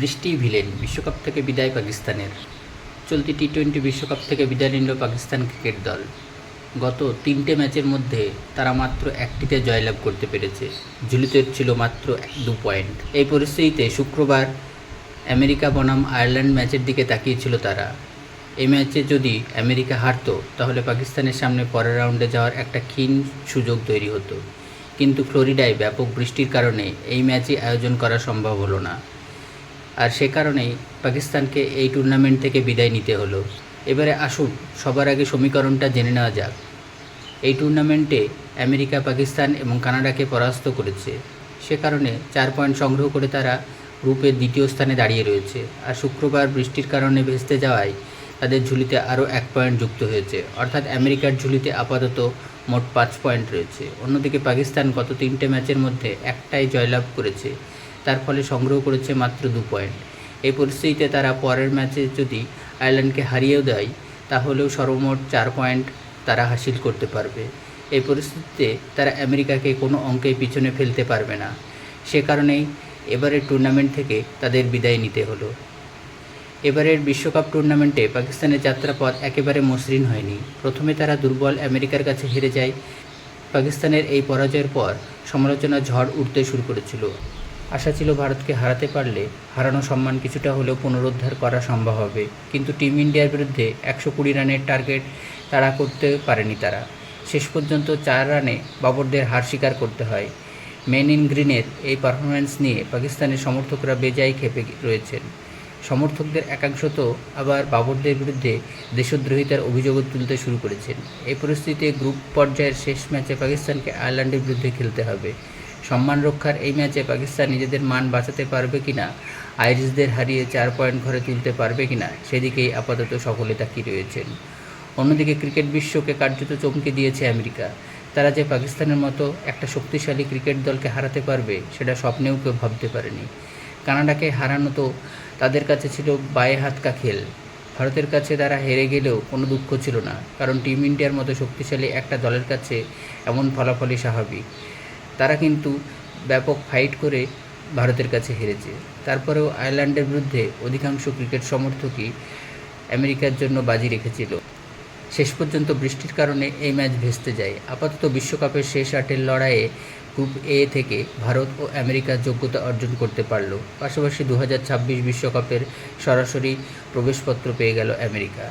বৃষ্টি ভিলেন বিশ্বকাপ থেকে বিদায় পাকিস্তানের। চলতি টি টোয়েন্টি বিশ্বকাপ থেকে বিদায় নিল পাকিস্তান ক্রিকেট দল। গত তিনটে ম্যাচের মধ্যে তারা মাত্র একটিতে জয়লাভ করতে পেরেছে। ঝুলিতে ছিল মাত্র দু পয়েন্ট। এই পরিস্থিতিতে শুক্রবার আমেরিকা বনাম আয়ারল্যান্ড ম্যাচের দিকে তাকিয়েছিল তারা। এই ম্যাচে যদি আমেরিকা হারতো, তাহলে পাকিস্তানের সামনে পরের রাউন্ডে যাওয়ার একটা ক্ষীণ সুযোগ তৈরি হতো। কিন্তু ফ্লোরিডায় ব্যাপক বৃষ্টির কারণে এই ম্যাচই আয়োজন করা সম্ভব হলো না। আর সে কারণেই পাকিস্তানকে এই টুর্নামেন্ট থেকে বিদায় নিতে হলো। এবারে আসুন, সবার আগে সমীকরণটা জেনে নেওয়া যাক। এই টুর্নামেন্টে আমেরিকা, পাকিস্তান এবং কানাডাকে পরাস্ত করেছে। সে কারণে চার পয়েন্ট সংগ্রহ করে তারা গ্রুপের দ্বিতীয় স্থানে দাঁড়িয়ে রয়েছে। আর শুক্রবার বৃষ্টির কারণে ভেস্তে যাওয়ায় তাদের ঝুলিতে আরও এক পয়েন্ট যুক্ত হয়েছে। অর্থাৎ আমেরিকার ঝুলিতে আপাতত মোট পাঁচ পয়েন্ট রয়েছে। অন্যদিকে পাকিস্তান গত তিনটে ম্যাচের মধ্যে একটাই জয়লাভ করেছে। তার ফলে সংগ্রহ করেছে মাত্র দু পয়েন্ট এই পরিস্থিতিতে তারা পরের ম্যাচে যদি আয়ারল্যান্ডকে হারিয়েও দেয়, তাহলেও সর্বমোট চার পয়েন্ট তারা হাসিল করতে পারবে। এই পরিস্থিতিতে তারা আমেরিকাকে কোনো অঙ্কেই পিছনে ফেলতে পারবে না। সে কারণেই এবারের টুর্নামেন্ট থেকে তাদের বিদায় নিতে হলো। এবারের বিশ্বকাপ টুর্নামেন্টে পাকিস্তানের যাত্রাপথ একেবারে মসৃণ হয়নি। প্রথমে তারা দুর্বল আমেরিকার কাছে হেরে যায়। পাকিস্তানের এই পরাজয়ের পর সমালোচনা ঝড় উঠতে শুরু করেছিল। আশা ছিল ভারতকে হারাতে পারলে হারানো সম্মান কিছুটা হলেও পুনরুদ্ধার করা সম্ভব হবে। কিন্তু টিম ইন্ডিয়ার বিরুদ্ধে একশো কুড়ি রানের টার্গেট তারা করতে পারেনি তারা। শেষ পর্যন্ত চার রানে বাবরদের হার স্বীকার করতে হয়। মেন ইন গ্রিনের এই পারফরম্যান্স নিয়ে পাকিস্তানের সমর্থকরা বেজায় ক্ষেপে রয়েছেন। সমর্থকদের একাংশ তো আবার বাবরদের বিরুদ্ধে দেশদ্রোহিতার অভিযোগও তুলতে শুরু করেছেন। এই পরিস্থিতিতে গ্রুপ পর্যায়ের শেষ ম্যাচে পাকিস্তানকে আয়ারল্যান্ডের বিরুদ্ধে খেলতে হবে। সম্মান রক্ষার এই ম্যাচে পাকিস্তান নিজেদের মান বাঁচাতে পারবে কিনা, আইরিশদের হারিয়ে চার পয়েন্ট ঘরে তুলতে পারবে কিনা, সেদিকেই আপাতত সকলে তাকিয়ে রয়েছেন অন্যদিকে ক্রিকেট বিশ্বকে কার্যত চমকে দিয়েছে আমেরিকা। তারা যে পাকিস্তানের মতো একটা শক্তিশালী ক্রিকেট দলকে হারাতে পারবে, সেটা স্বপ্নেও কেউ ভাবতে পারেনি। কানাডাকে হারানো তো তাদের কাছে ছিল বায়ে হাতকা খেল। ভারতের কাছে তারা হেরে গেলেও কোনো দুঃখ ছিল না, কারণ টিম ইন্ডিয়ার মতো শক্তিশালী একটা দলের কাছে এমন ফলাফলই স্বাভাবিক। তারা কিন্তু ব্যাপক ফাইট করে ভারতের কাছে হেরেছে। তারপরেও আয়ারল্যান্ডের বিরুদ্ধে অধিকাংশ ক্রিকেট সমর্থকই আমেরিকার জন্য বাজি রেখেছিল। শেষ পর্যন্ত বৃষ্টির কারণে এই ম্যাচ ভেস্তে যায়। আপাতত বিশ্বকাপের শেষ আটের লড়াইয়ে গ্রুপ এ থেকে ভারত ও আমেরিকা যোগ্যতা অর্জন করতে পারল। পাশাপাশি দু বিশ্বকাপের সরাসরি প্রবেশপত্র পেয়ে গেল আমেরিকা।